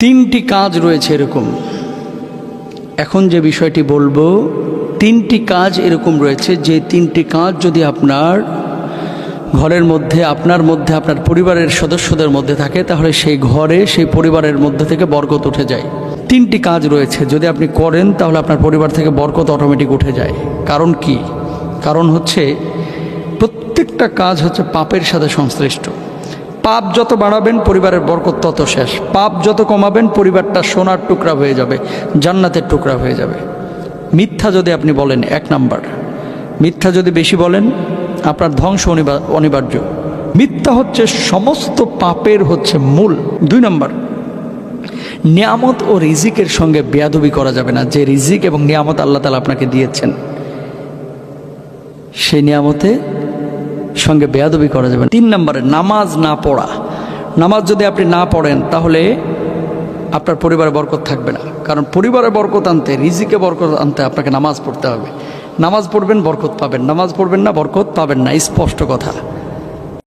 তিনটি কাজ রয়েছে এরকম। এখন যে বিষয়টি বলব, তিনটি কাজ এরকম রয়েছে যে তিনটি কাজ যদি আপনার ঘরের মধ্যে, আপনার মধ্যে, আপনার পরিবারের সদস্যদের মধ্যে থাকে, তাহলে সেই ঘরে, সেই পরিবারের মধ্যে থেকে বরকত উঠে যায়। তিনটি কাজ রয়েছে, যদি আপনি করেন, তাহলে আপনার পরিবার থেকে বরকত অটোমেটিক উঠে যায়। কারণ কি? কারণ হচ্ছে, প্রত্যেকটা কাজ হচ্ছে পাপের সাথে সংশ্লিষ্ট। পাপ যত বাড়াবেন, পরিবারের বরকত তত শেষ। পাপ যত কমাবেন, পরিবারটা সোনার টুকরা হয়ে যাবে, জান্নাতের টুকরা হয়ে যাবে। মিথ্যা যদি আপনি বলেন, এক নাম্বার। মিথ্যা যদি বেশি বলেন, আপনার ধ্বংস অনিবা- অনিবার্য। মিথ্যা হচ্ছে সমস্ত পাপের হচ্ছে মূল। দুই নাম্বার, নিয়ামত ও রিজিকের সঙ্গে বেয়াদবি করা যাবে না। যে রিজিক এবং নিয়ামত আল্লাহ তালা আপনাকে দিয়েছেন, সেই নিয়ামতে সঙ্গে বেয়াদবি করা যাবে তিন নম্বরে, নামাজ না পড়া। নামাজ যদি আপনি না পড়েন, তাহলে আপনার পরিবারে বরকত থাকবে না। কারণ পরিবারে বরকত আনতে, রিজিকে বরকত আনতে আপনাকে নামাজ পড়তে হবে। নামাজ পড়বেন, বরকত পাবেন। নামাজ পড়বেন না, বরকত পাবেন না, স্পষ্ট কথা।